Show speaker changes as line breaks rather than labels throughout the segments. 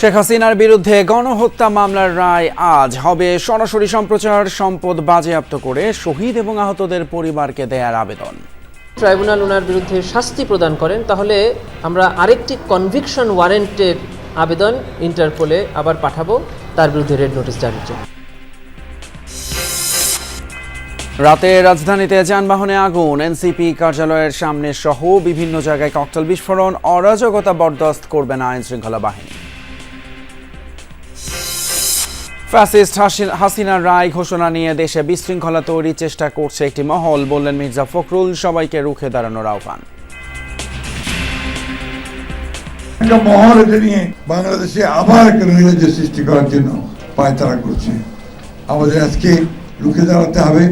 শেখ হাসিনার বিরুদ্ধে গণহত্যা মামলার রায় আজ হবে সরাসরি সম্প্রচার সম্পদ বাজেয়াপ্ত করে শহীদ এবং আহতদের পরিবারকে দেয়ার আবেদন
ট্রাইব্যুনাল ওনার বিরুদ্ধে শাস্তি প্রদান করেন তাহলে আমরা আরেকটি কনভিকশন ওয়ারেন্টের আবেদন ইন্টারপোলে আবার পাঠাবো তার বিরুদ্ধে রেড নোটিশ জারির জন্য
রাতে রাজধানীতে যানবাহনে আগুন এনসিপি কার্যালয়ের সামনে সহ বিভিন্ন জায়গায় ককটেল বিস্ফোরণ অরাজকতা বরদাস্ত করবে না আইনশৃঙ্খলা বাহিনী ফ্যাসিস্ট হাসিনা রায় ঘোষণা নিয়ে দেশে বিশৃঙ্খলা তৈরির চেষ্টা করছে একটি মহল বললেন মির্জা ফখরুল সবাইকে রুখে দাঁড়ানোর আহ্বান
একটা মহল এটা নিয়ে বাংলাদেশে আবার একটা নৈরাজ্য সৃষ্টি করার জন্য পায়তারা করছে আমাদের আজকে রুখে দাঁড়াতে হবে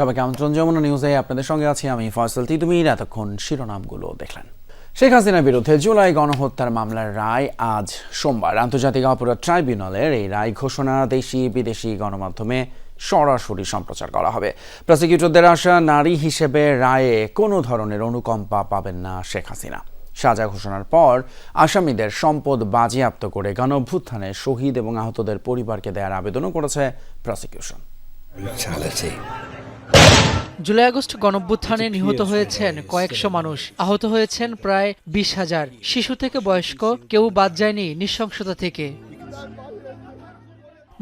সবাইকে আমন্ত্রণ যমুনা নিউজে আপনাদের সঙ্গে আছি আমি ফয়সল তিতুমির এতক্ষণ শিরোনামগুলো দেখলেন শেখ হাসিনার বিরুদ্ধে জুলাই গণহত্যার মামলার রায় আজ সোমবার আন্তর্জাতিক অপরাধ ট্রাইব্যুনালের এই রায় ঘোষণা দেশি বিদেশি গণমাধ্যমে সরাসরি সম্প্রচার করা হবে প্রসিকিউটরদের আশা নারী হিসেবে রায়ে কোনো ধরনের অনুকম্পা পাবেন না শেখ হাসিনা সাজা ঘোষণার পর আসামিদের সম্পদ বাজেয়াপ্ত করে গণভ্যুত্থানে শহীদ এবং আহতদের পরিবারকে দেওয়ার আবেদনও করেছে প্রসিকিউশন
জুলাই আগস্ট গণভ্যুত্থানে আচ্ছা, নিহত হয়েছেন কয়েকশো মানুষ আহত হয়েছেন প্রায় বিশ হাজার শিশু থেকে বয়স্ক কেউ বাদ যায়নি নৃশংসতা থেকে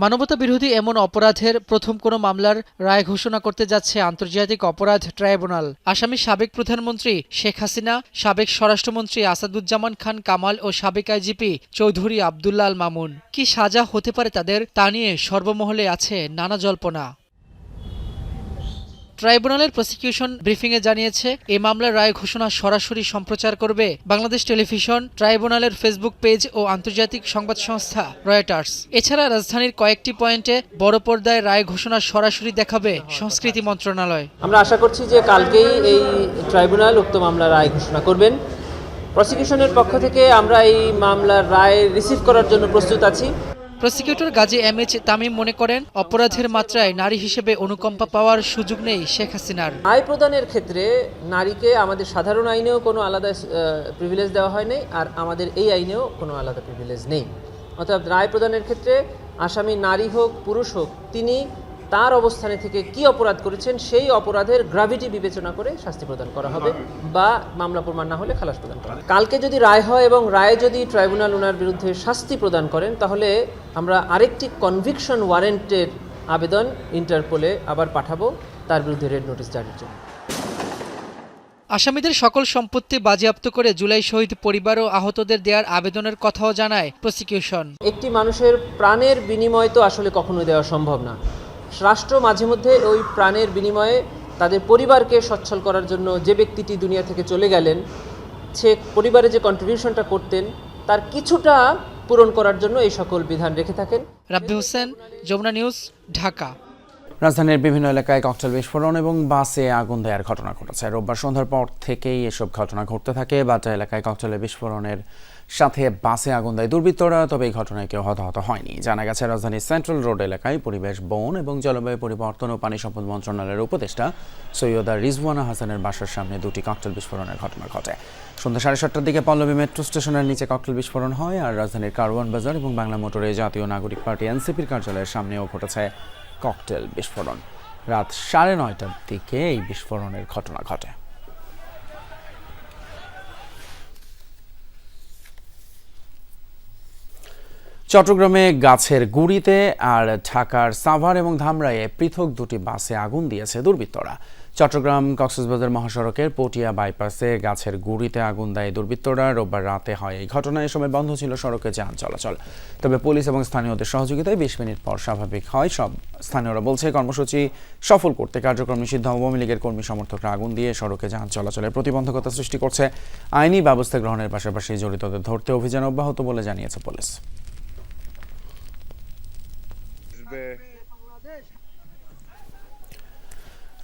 মানবতা বিরোধী এমন অপরাধের প্রথম কোনো মামলার রায় ঘোষণা করতে যাচ্ছে আন্তর্জাতিক অপরাধ ট্রাইব্যুনাল আসামি সাবেক প্রধানমন্ত্রী শেখ হাসিনা সাবেক স্বরাষ্ট্রমন্ত্রী আসাদুজ্জামান খান কামাল ও সাবেক আইজিপি চৌধুরী আবদুল্লাল মামুন কি সাজা হতে পারে তাদের তা নিয়ে সর্বমহলে আছে নানা জল্পনা ট্রাইব্যুনালের প্রসিকিউশন ব্রিফিংয়ে জানিয়েছে এ মামলার রায় ঘোষণা সরাসরি সম্প্রচার করবে বাংলাদেশ টেলিভিশন ট্রাইব্যুনালের ফেসবুক পেজ ও আন্তর্জাতিক সংবাদ সংস্থা রয়টার্স এছাড়া রাজধানীর কয়েকটি পয়েন্টে বড় পর্দায় রায় ঘোষণা সরাসরি দেখাবে সংস্কৃতি মন্ত্রণালয়
আমরা আশা করছি যে কালকেই এই ট্রাইব্যুনাল উক্ত মামলা রায় ঘোষণা করবেন প্রসিকিউশনের পক্ষ থেকে আমরা এই মামলার রায় রিসিভ করার জন্য প্রস্তুত আছি
prosecutor Gazi M H Tamim মনে করেন অপরাধের মাত্রায় নারী হিসেবে অনুকম্পা পাওয়ার সুযোগ নেই শেখ হাসিনার
আয় প্রদানের ক্ষেত্রে নারীকে আমাদের সাধারণ আইনেও কোনো আলাদা প্রিভিলেজ দেওয়া হয় নাই আর আমাদের এই আইনেও কোনো আলাদা প্রিভিলেজ নেই অর্থাৎ রায় প্রদানের ক্ষেত্রে আসামি নারী হোক পুরুষ হোক তিনি তার অবস্থানে থেকে কি অপরাধ করেছেন সেই অপরাধের গ্রাভিটি বিবেচনা করে শাস্তি প্রদান করা হবে বা মামলা প্রমাণ না হলে খালাস প্রদান করা কালকে যদি রায় হয় এবং রায়ে যদি ট্রাইব্যুনাল ওনার বিরুদ্ধে শাস্তি প্রদান করেন তাহলে আমরা আরেকটি কনভিকশন ওয়ারেন্টের আবেদন ইন্টারপোলে আবার পাঠাবো তার বিরুদ্ধে রেড নোটিশ জারির জন্য
আসামিদের সকল সম্পত্তি বাজেয়াপ্ত করে জুলাই শহীদ পরিবার ও আহতদের দেওয়ার আবেদনের কথাও জানায় প্রসিকিউশন
একটি মানুষের প্রাণের বিনিময় তো আসলে কখনো দেওয়া সম্ভব না রাষ্ট্র মাঝে মধ্যে ওই প্রাণের বিনিময়ে তাদের পরিবারকে সচ্ছল করার জন্য যে ব্যক্তিটি দুনিয়া থেকে চলে গেলেন সে পরিবারে যে কন্ট্রিবিউশনটা করতেন তার কিছুটা পূরণ করার জন্য এই সকল বিধান রেখে থাকেন
রাব্বি হোসেন যমুনা নিউজ ঢাকা
রাজধানীর বিভিন্ন এলাকায় ককটেল বিস্ফোরণ এবং বাসে আগুন দেওয়ার ঘটনা ঘটেছে রোববার সন্ধ্যার পর থেকেই এসব ঘটনা ঘটতে থাকে বাটা এলাকায় ককটেলের বিস্ফোরণের সাথে বাসে আগুন দেয় দুর্বৃত্তরা তবে এই ঘটনায় কেউ হতাহত হয়নি জানা গেছে রাজধানীর সেন্ট্রাল রোড এলাকায় পরিবেশ বন এবং জলবায়ু পরিবর্তন ও পানি সম্পদ মন্ত্রণালয়ের উপদেষ্টা সৈয়দা রিজওয়ানা হাসানের বাসার সামনে দুটি ককটেল বিস্ফোরণের ঘটনা ঘটে সন্ধ্যা সাড়ে সাতটার দিকে পল্লবী মেট্রো স্টেশনের নিচে ককটেল বিস্ফোরণ হয় আর রাজধানীর কারওয়ান বাজার এবং বাংলা মোটরে জাতীয় নাগরিক পার্টি এনসিপির কার্যালয়ের সামনেও ঘটেছে ককটেল বিস্ফোরণ রাত সাড়ে নয়টার দিকে এই বিস্ফোরণের ঘটনা ঘটে চট্টগ্রামে গাছের গুড়িতে আর ঢাকার সাভার এবং ধামরাইয়ে পৃথক দুটি বাসে আগুন দিয়েছে দুর্বৃত্তরা চট্টগ্রাম কক্সবাজার মহাসড়কের পটিয়া বাইপাসে গাছের গুড়িতে আগুন দেয় দুর্বৃত্তরা রোববার রাতে হয় এই ঘটনায় এ সময় বন্ধ ছিল সড়কে যান চলাচল তবে পুলিশ এবং স্থানীয়দের সহযোগিতায় বিশ মিনিট পর স্বাভাবিক হয় সব স্থানীয়রা বলছে কর্মসূচি সফল করতে কার্যক্রম নিষিদ্ধ আওয়ামী লীগের কর্মী সমর্থকরা আগুন দিয়ে সড়কে যান চলাচলের প্রতিবন্ধকতা সৃষ্টি করছে আইনি ব্যবস্থা গ্রহণের পাশাপাশি জড়িতদের ধরতে অভিযান অব্যাহত বলে জানিয়েছে পুলিশ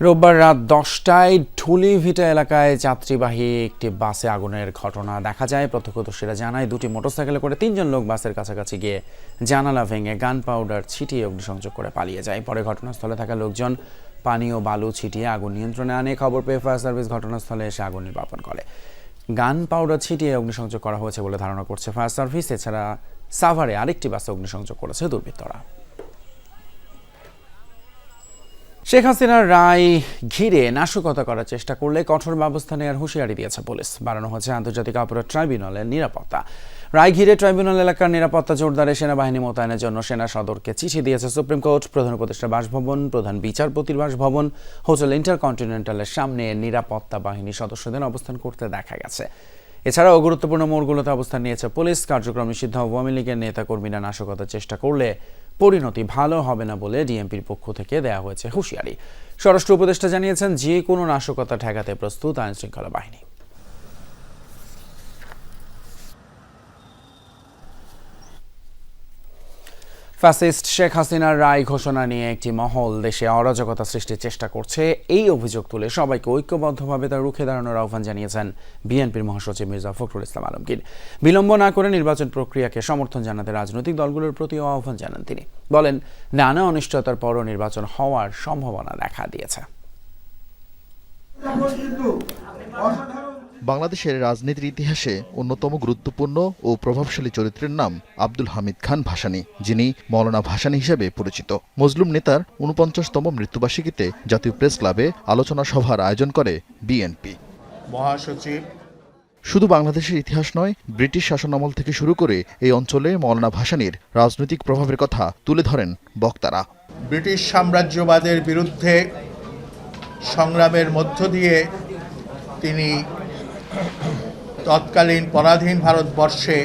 রোববার রাত দশটায় ঢুলি ভিটা এলাকায় যাত্রীবাহী একটি বাসে আগুনের ঘটনা দেখা যায় প্রত্যক্ষদর্শীরা জানায় দুটি মোটরসাইকেলে করে তিনজন লোক বাসের কাছাকাছি গিয়ে জানালা ভেঙে গান পাউডার ছিটিয়ে অগ্নিসংযোগ করে পালিয়ে যায় পরে ঘটনাস্থলে থাকা লোকজন পানি ও বালু ছিটিয়ে আগুন নিয়ন্ত্রণে আনে খবর পেয়ে ফায়ার সার্ভিস ঘটনাস্থলে এসে আগুন নির্বাপন করে গান পাউডার ছিটিয়ে অগ্নিসংযোগ করা হয়েছে বলে ধারণা করছে ফায়ার সার্ভিস এছাড়া সাভারে আরেকটি বাসে অগ্নিসংযোগ করেছে দুর্বৃত্তরা শেখ হাসিনার রায় ঘিরে নাশকতা করার চেষ্টা করলে কঠোর ব্যবস্থা নেওয়ার হুঁশিয়ারি দিয়েছে পুলিশ বাড়ানো হয়েছে আন্তর্জাতিক অপরাধ ট্রাইব্যুনালের নিরাপত্তা রায় ঘিরে ট্রাইব্যুনাল এলাকার নিরাপত্তা জোরদারে সেনাবাহিনী মোতায়েনের জন্য সেনা সদরকে চিঠি দিয়েছে সুপ্রিম কোর্ট প্রধান উপদেষ্টা বাসভবন প্রধান বিচারপতির বাসভবন হোটেল ইন্টারকন্টিনেন্টালের সামনে নিরাপত্তা বাহিনীর সদস্যদের অবস্থান করতে দেখা গেছে এছাড়াও গুরুত্বপূর্ণ মোড়গুলোতে অবস্থান নিয়েছে পুলিশ কার্যক্রম নিষিদ্ধ আওয়ামী লীগের নেতাকর্মীরা নাশকতার চেষ্টা করলে পরিণতি ভালো হবে না বলে ডিএমপির পক্ষ থেকে দেয়া হয়েছে হুঁশিয়ারি স্বরাষ্ট্র উপদেষ্টা জানিয়েছেন যে কোনো নাশকতা ঠেকাতে প্রস্তুত আইনশৃঙ্খলা বাহিনী ফ্যাসিস্ট শেখ হাসিনার রায় ঘোষণা নিয়ে একটি মহল দেশে অরাজকতা সৃষ্টির চেষ্টা করছে এই অভিযোগ তুলে সবাইকে ঐক্যবদ্ধভাবে তার রুখে দাঁড়ানোর আহ্বান জানিয়েছেন বিএনপির মহাসচিব মির্জা ফখরুল ইসলাম আলমগীর বিলম্ব না করে নির্বাচন প্রক্রিয়াকে সমর্থন জানাতে রাজনৈতিক দলগুলোর প্রতি আহ্বান জানান তিনি বলেন নানা অনিশ্চয়তার পরও নির্বাচন হওয়ার সম্ভাবনা দেখা দিয়েছে বাংলাদেশের রাজনীতির ইতিহাসে অন্যতম গুরুত্বপূর্ণ ও প্রভাবশালী চরিত্রের নাম আব্দুল হামিদ খান ভাসানী যিনি মৌলানা ভাসানী হিসেবে পরিচিত মজলুম নেতার উনপঞ্চাশতম মৃত্যুবার্ষিকীতে জাতীয় প্রেস ক্লাবে আলোচনা সভার আয়োজন করে বিএনপি মহাসচিব শুধু বাংলাদেশের ইতিহাস নয় ব্রিটিশ শাসনামল থেকে শুরু করে এই অঞ্চলে মৌলানা ভাসানীর রাজনৈতিক প্রভাবের কথা তুলে ধরেন বক্তারা
ব্রিটিশ সাম্রাজ্যবাদের বিরুদ্ধে সংগ্রামের মধ্য দিয়ে তিনি তৎকালীন পরাধীন ভারতবর্ষে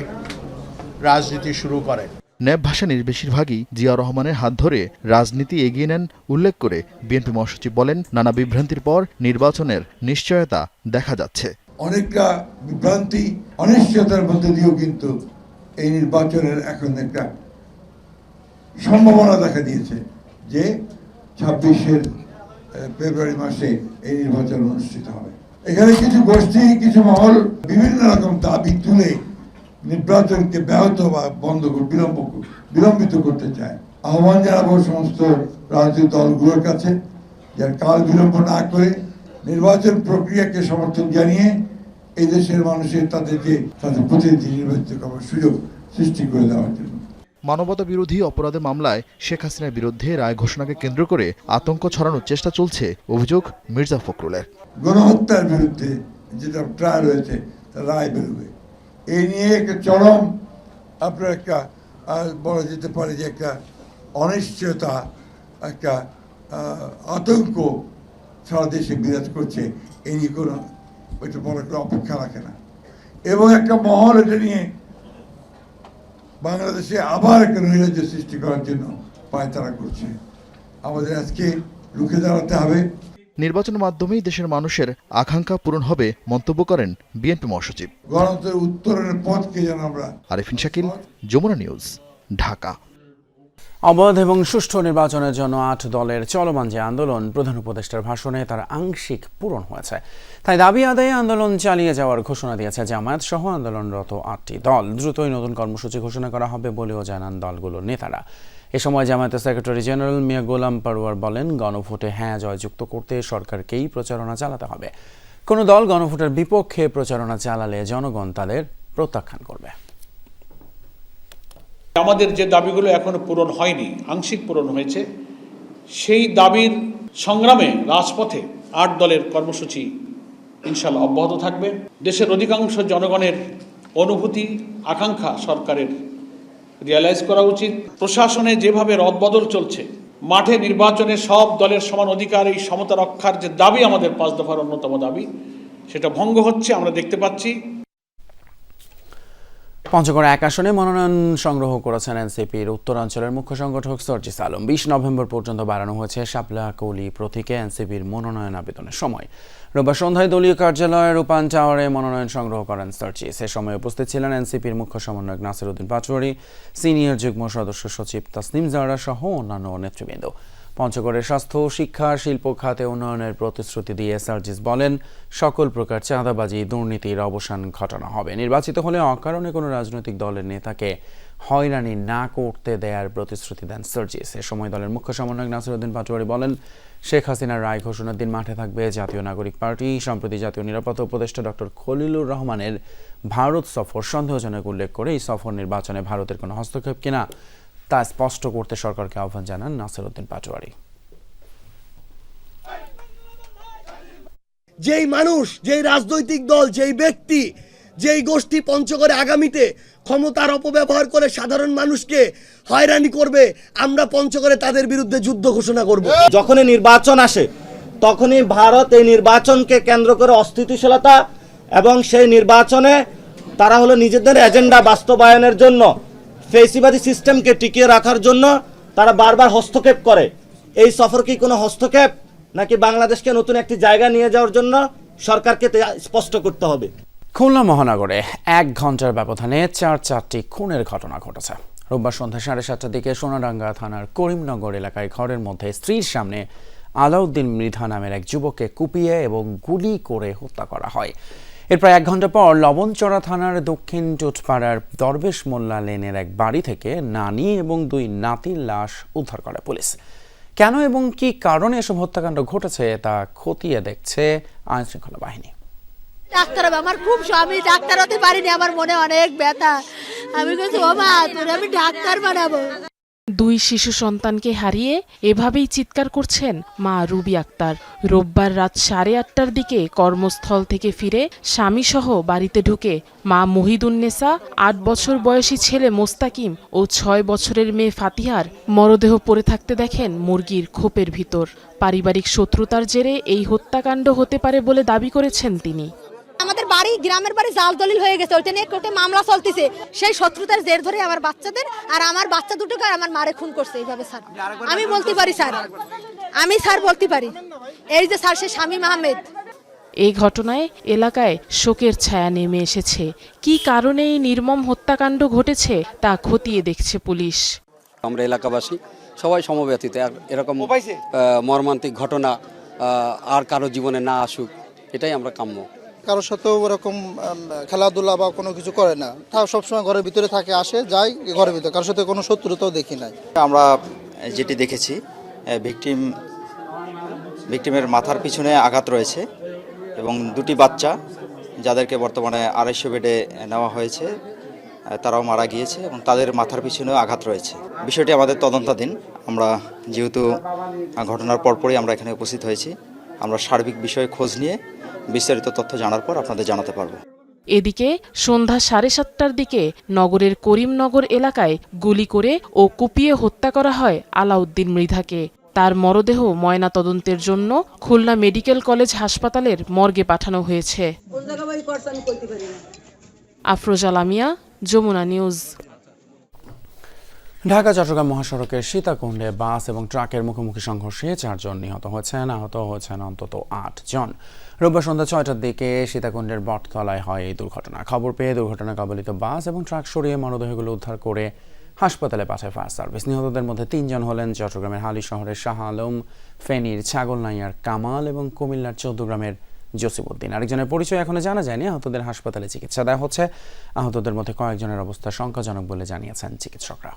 রাজনীতি শুরু করেন
ন্যাব ভাসানির বেশিরভাগই জিয়া রহমানের হাত ধরে রাজনীতি এগিয়ে নেন উল্লেখ করে বিএনপি মহাসচিব বলেন নানা বিভ্রান্তির পর নির্বাচনের নিশ্চয়তা দেখা যাচ্ছে
অনেকটা বিভ্রান্তি অনিশ্চয়তার মধ্যে দিয়েও কিন্তু এই নির্বাচনের এখন একটা সম্ভাবনা দেখা দিয়েছে যে ছাব্বিশের ফেব্রুয়ারি মাসে এই নির্বাচন অনুষ্ঠিত হবে এখানে কিছু গোষ্ঠী কিছু মহল বিভিন্ন রকম দাবি তুলে নির্বাচনকে ব্যাহত বা বন্ধ বিলম্ব বিলম্বিত করতে চায় আহ্বান জানাবো সমস্ত রাজনৈতিক দলগুলোর কাছে যার কাল বিলম্ব না করে নির্বাচন প্রক্রিয়াকে সমর্থন জানিয়ে এই দেশের মানুষের তাদেরকে তাদের প্রতিনিধি নির্বাচিত করার সুযোগ সৃষ্টি করে দেওয়ার জন্য
মানবতা বিরোধী অপরাধে মামলায় শেখ হাসিনার বিরুদ্ধে রায় ঘোষণাকে কেন্দ্র করে আতঙ্ক ছড়ানোর চেষ্টা চলছে অভিযোগ মির্জা ফখরুলের
গণহত্যার বিরুদ্ধে যেটা ট্রায়াল হয়েছে রায় বেরোবে এই নিয়ে একটা চরম আপনার একটা বলা যেতে পারে যে একটা অনিশ্চয়তা একটা আতঙ্ক সারা দেশে বিরাজ করছে এই নিয়ে কোনো ওইটা বলার কোনো অপেক্ষা রাখে না এবং একটা মহল এটা নিয়ে বাংলাদেশে আবার একটা নৈরাজ্য সৃষ্টি করার জন্য পায়তারা করছে আমাদের আজকে লুকে দাঁড়াতে হবে
নির্বাচনের মাধ্যমেই দেশের মানুষের আকাঙ্ক্ষা পূরণ হবে মন্তব্য করেন বিএনপি মহাসচিব
গণতন্ত্রের উত্তরের পথকে যেন আমরা
আরিফিন শাকিল যমুনা নিউজ ঢাকা অবাধ এবং সুষ্ঠু নির্বাচনের জন্য আট দলের চলমান যে আন্দোলন প্রধান উপদেষ্টার ভাষণে তার আংশিক পূরণ হয়েছে তাই দাবি আদায়ে আন্দোলন চালিয়ে যাওয়ার ঘোষণা দিয়েছে জামায়াত সহ আন্দোলনরত আটটি দল দ্রুতই নতুন কর্মসূচি ঘোষণা করা হবে বলেও জানান দলগুলোর নেতারা এ সময় জামায়াতের সেক্রেটারি জেনারেল মিয়া গোলাম পারোয়ার বলেন গণভোটে হ্যাঁ জয়যুক্ত করতে সরকারকেই প্রচারণা চালাতে হবে কোনো দল গণভোটের বিপক্ষে প্রচারণা চালালে জনগণ তাদের প্রত্যাখ্যান করবে
আমাদের যে দাবিগুলো এখনো পূরণ হয়নি আংশিক পূরণ হয়েছে সেই দাবির সংগ্রামে রাজপথে আট দলের কর্মসূচি ইনশাল্লাহ অব্যাহত থাকবে দেশের অধিকাংশ জনগণের অনুভূতি আকাঙ্ক্ষা সরকারের রিয়ালাইজ করা উচিত প্রশাসনে যেভাবে রদবদল চলছে মাঠে নির্বাচনে সব দলের সমান অধিকার এই সমতা রক্ষার যে দাবি আমাদের পাঁচ দফার অন্যতম দাবি সেটা ভঙ্গ হচ্ছে আমরা দেখতে পাচ্ছি
পঞ্চগড় এক আসনে মনোনয়ন সংগ্রহ করেছেন এনসিপির উত্তরাঞ্চলের মুখ্য সংগঠক সরজিস আলম বিশ নভেম্বর পর্যন্ত বাড়ানো হয়েছে শাপলা কলি প্রতীকে এনসিপির মনোনয়ন আবেদনের সময় রোববার সন্ধ্যায় দলীয় কার্যালয়ের রূপান টাওয়ারে মনোনয়ন সংগ্রহ করেন সর্জিস সে সময় উপস্থিত ছিলেন এনসিপির মুখ্য সমন্বয়ক নাসিরউদ্দিন পাচুয়ারি সিনিয়র যুগ্ম সদস্য সচিব তাসনিম জাহরা সহ অন্যান্য নেতৃবৃন্দ পঞ্চগড়ের স্বাস্থ্য শিক্ষা শিল্প খাতে উন্নয়নের প্রতিশ্রুতি দিয়ে সার্জিস বলেন সকল প্রকার চাঁদাবাজি দুর্নীতির অবসান ঘটানো হবে নির্বাচিত হলে অকারণে কোনো রাজনৈতিক দলের নেতাকে হয়রানি না করতে দেয়ার প্রতিশ্রুতি দেন সার্জিস এ সময় দলের মুখ্য সমন্বয়ক উদ্দিন পাটোয়ারি বলেন শেখ হাসিনার রায় ঘোষণার দিন মাঠে থাকবে জাতীয় নাগরিক পার্টি সম্প্রতি জাতীয় নিরাপত্তা উপদেষ্টা ডক্টর খলিলুর রহমানের ভারত সফর সন্দেহজনক উল্লেখ করে এই সফর নির্বাচনে ভারতের কোনো হস্তক্ষেপ কিনা তা স্পষ্ট করতে সরকারকে আহ্বান জানান নাসিরউদ্দিন পাটোয়ারি
যেই মানুষ যেই রাজনৈতিক দল যেই ব্যক্তি যেই গোষ্ঠী পঞ্চগড়ে আগামীতে ক্ষমতার অপব্যবহার করে সাধারণ মানুষকে হয়রানি করবে আমরা পঞ্চগড়ে তাদের বিরুদ্ধে যুদ্ধ ঘোষণা করব
যখনই নির্বাচন আসে তখনই ভারত এই নির্বাচনকে কেন্দ্র করে অস্থিতিশীলতা এবং সেই নির্বাচনে তারা হলো নিজেদের এজেন্ডা বাস্তবায়নের জন্য ফেসিবাদী সিস্টেমকে টিকিয়ে রাখার জন্য তারা বারবার হস্তক্ষেপ করে এই সফর কি কোনো হস্তক্ষেপ নাকি বাংলাদেশকে নতুন একটি জায়গা নিয়ে যাওয়ার জন্য সরকারকে স্পষ্ট করতে হবে
খুলনা মহানগরে এক ঘন্টার ব্যবধানে চার চারটি খুনের ঘটনা ঘটেছে রোববার সন্ধ্যা সাড়ে সাতটার দিকে সোনাডাঙ্গা থানার করিমনগর এলাকায় ঘরের মধ্যে স্ত্রীর সামনে আলাউদ্দিন মৃধা নামের এক যুবককে কুপিয়ে এবং গুলি করে হত্যা করা হয় এর প্রায় এক ঘন্টা পর লবণচড়া থানার দক্ষিণ টোটপাড়ার দরবেশ মোল্লা লেনের এক বাড়ি থেকে নানি এবং দুই নাতির লাশ উদ্ধার করে পুলিশ কেন এবং কি কারণে এসব হত্যাকাণ্ড ঘটেছে তা খতিয়ে দেখছে শৃঙ্খলা বাহিনী ডাক্তার আমার খুব আমি ডাক্তার হতে পারিনি আমার মনে অনেক
ব্যথা আমি আমি ডাক্তার বানাবো দুই শিশু সন্তানকে হারিয়ে এভাবেই চিৎকার করছেন মা রুবি আক্তার রোববার রাত সাড়ে আটটার দিকে কর্মস্থল থেকে ফিরে স্বামীসহ বাড়িতে ঢুকে মা মহিদুন্নেসা আট বছর বয়সী ছেলে মোস্তাকিম ও ছয় বছরের মেয়ে ফাতিহার মরদেহ পড়ে থাকতে দেখেন মুরগির খোপের ভিতর পারিবারিক শত্রুতার জেরে এই হত্যাকাণ্ড হতে পারে বলে দাবি করেছেন তিনি
আমাদের বাড়ি গ্রামের বাড়ি জাল দলিল হয়ে গেছে ওইটা নিয়ে কোর্টে মামলা চলতেছে সেই শত্রুতার জের ধরে আমার বাচ্চাদের আর আমার বাচ্চা দুটোকে আর আমার মারে খুন করছে এইভাবে স্যার আমি বলতে পারি স্যার আমি স্যার বলতে পারি এই যে স্যার সে শামীম আহমেদ
এই ঘটনায় এলাকায় শোকের ছায়া নেমে এসেছে কি কারণে এই নির্মম হত্যাকাণ্ড ঘটেছে তা খতিয়ে দেখছে পুলিশ
আমরা এলাকাবাসী সবাই সমব্যথিত এরকম মর্মান্তিক ঘটনা আর কারো জীবনে না আসুক এটাই আমরা কাম্য
কারোর সাথেও ওরকম খেলাধুলা বা কোনো কিছু করে না তা সবসময় ঘরের ভিতরে থাকে আসে যাই ঘরের ভিতরে কারোর সাথে কোনো শত্রুতাও দেখি নাই
আমরা যেটি দেখেছি ভিকটিম ভিকটিমের মাথার পিছনে আঘাত রয়েছে এবং দুটি বাচ্চা যাদেরকে বর্তমানে আড়াইশো বেডে নেওয়া হয়েছে তারাও মারা গিয়েছে এবং তাদের মাথার পিছনেও আঘাত রয়েছে বিষয়টি আমাদের তদন্তাধীন আমরা যেহেতু ঘটনার পরপরই আমরা এখানে উপস্থিত হয়েছি আমরা সার্বিক বিষয়ে খোঁজ নিয়ে বিস্তারিত তথ্য জানার পর আপনাদের জানাতে পারব
এদিকে সন্ধ্যা সাড়ে সাতটার দিকে নগরের করিমনগর এলাকায় গুলি করে ও কুপিয়ে হত্যা করা হয় আলাউদ্দিন মৃধাকে তার মরদেহ ময়না তদন্তের জন্য খুলনা মেডিকেল কলেজ হাসপাতালের মর্গে পাঠানো হয়েছে আফরোজা যমুনা নিউজ
ঢাকা চট্টগ্রাম মহাসড়কের সীতাকুণ্ডে বাস এবং ট্রাকের মুখোমুখি সংঘর্ষে চারজন নিহত হয়েছেন আহত হয়েছেন অন্তত আট জন রোববার সন্ধ্যা ছয়টার দিকে সীতাকুণ্ডের বটতলায় হয় এই দুর্ঘটনা খবর পেয়ে দুর্ঘটনা কবলিত বাস এবং ট্রাক সরিয়ে মরদেহগুলো উদ্ধার করে হাসপাতালে পাঠায় ফায়ার সার্ভিস নিহতদের মধ্যে তিনজন হলেন চট্টগ্রামের হালি শহরের শাহ আলম ফেনীর ছাগলনাইয়ার কামাল এবং কুমিল্লার চৌদ্দগ্রামের জসিমউদ্দিন আরেকজনের পরিচয় এখনো জানা যায়নি আহতদের হাসপাতালে চিকিৎসা দেওয়া হচ্ছে আহতদের মধ্যে কয়েকজনের অবস্থা শঙ্কাজনক বলে জানিয়েছেন চিকিৎসকরা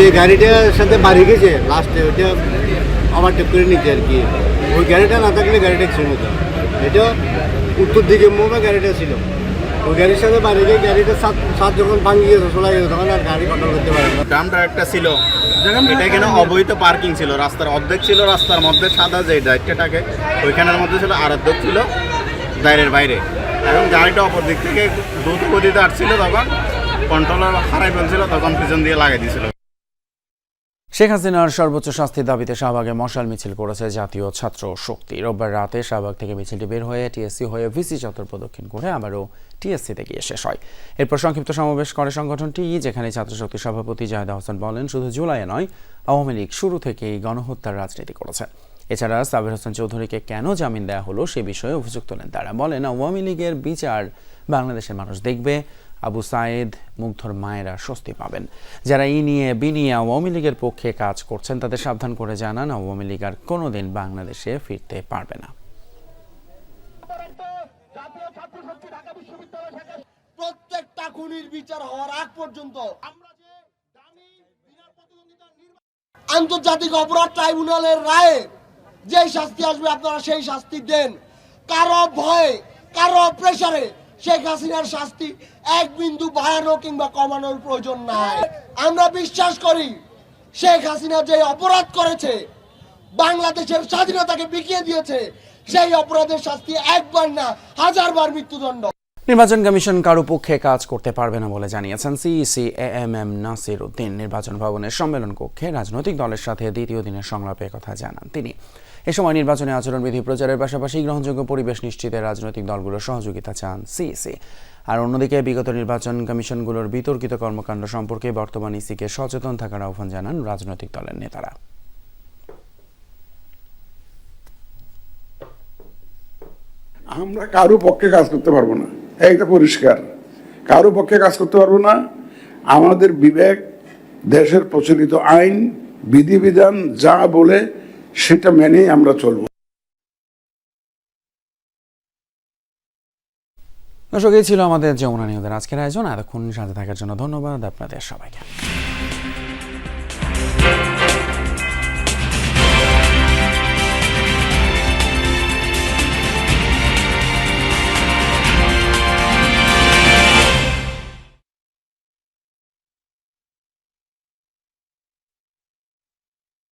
যে গাড়িটার সাথে বাড়ি গেছে লাস্টে ওইটা ওভারটেক করে নিচ্ছে আর কি ওই গাড়িটা না থাকলে গাড়িটা ছিল না এটা উত্তর দিকে মোড়ে গাড়িটা ছিল ওই গাড়ির সাথে বাড়ি গিয়ে গাড়িটা সাত সাত যখন ভাঙি গেছে চলে গেছে তখন আর গাড়ি কন্ট্রোল করতে পারে না একটা ছিল এটা কেন অবৈধ পার্কিং ছিল রাস্তার অর্ধেক ছিল রাস্তার মধ্যে সাদা যে দায়িত্বটা থাকে ওইখানের মধ্যে ছিল আর অর্ধেক ছিল দায়ের বাইরে এবং গাড়িটা অপর দিক থেকে দ্রুত গতিতে আসছিল তখন কন্ট্রোলার হারাই ফেলছিল তখন পিছন দিয়ে লাগিয়ে দিয়েছিল শেখ হাসিনার সর্বোচ্চ শাস্তির দাবিতে শাহবাগে মশাল মিছিল করেছে জাতীয় ছাত্র শক্তি রোববার রাতে শাহবাগ থেকে মিছিলটি বের হয়ে টিএসসি হয়ে ভিসি চত্বর প্রদক্ষিণ করে আবারও টিএসসিতে গিয়ে শেষ হয় এরপর সংক্ষিপ্ত সমাবেশ করে সংগঠনটি যেখানে ছাত্র শক্তি সভাপতি জাহেদা হোসেন বলেন শুধু জুলাইয়ে নয় আওয়ামী লীগ শুরু থেকেই গণহত্যার রাজনীতি করেছে এছাড়া সাবির হোসেন চৌধুরীকে কেন জামিন দেওয়া হলো সে বিষয়ে অভিযোগ তোলেন তারা বলেন আওয়ামী লীগের বিচার বাংলাদেশের মানুষ দেখবে আবু সাইদ মুগ্ধর মায়েরা স্বস্তি পাবেন যারা ই নিয়ে বি নিয়ে আওয়ামী লীগের পক্ষে কাজ করছেন তাদের সাবধান করে জানান আওয়ামী লীগ আর কোনোদিন বাংলাদেশে ফিরতে পারবে না প্রত্যেকটা খুনির বিচার হওয়ার আগ পর্যন্ত আন্তর্জাতিক অপরাধ ট্রাইব্যুনালের রায়ে যেই শাস্তি আসবে আপনারা সেই শাস্তি দেন কারো ভয়ে কারো প্রেসারে শেখ হাসিনার শাস্তি এক বিন্দু বাড়ানো কিংবা কমানোর প্রয়োজন নাই আমরা বিশ্বাস করি শেখ হাসিনা যে অপরাধ করেছে বাংলাদেশের স্বাধীনতাকে বিকিয়ে দিয়েছে সেই অপরাধের শাস্তি একবার না হাজারবার মৃত্যুদণ্ড নির্বাচন কমিশন কারো পক্ষে কাজ করতে পারবে না বলে জানিয়েছেন CEC M M Nasir Uddin নির্বাচন ভবনের সম্মেলন কক্ষে রাজনৈতিক দলের সাথে দ্বিতীয় দিনের সংলাপে কথা জানান তিনি এ সময় নির্বাচনে আচরণবিধি প্রচারের পাশাপাশি গ্রহণযোগ্য পরিবেশ নিশ্চিতে রাজনৈতিক দলগুলোর সহযোগিতা চান সিইসি আর অন্যদিকে বিগত নির্বাচন কমিশনগুলোর বিতর্কিত কর্মকাণ্ড সম্পর্কে বর্তমান ইসিকে সচেতন থাকার আহ্বান জানান রাজনৈতিক দলের নেতারা
আমরা কারো পক্ষে কাজ করতে পারবো না এইটা পরিষ্কার কারো পক্ষে কাজ করতে পারবো না আমাদের বিবেক দেশের প্রচলিত আইন বিধিবিধান যা বলে সেটা মেনেই আমরা চলব
দর্শক এই ছিল আমাদের যমুনা নিউজের আজকের আয়োজন এতক্ষণ সাথে থাকার জন্য ধন্যবাদ আপনাদের সবাইকে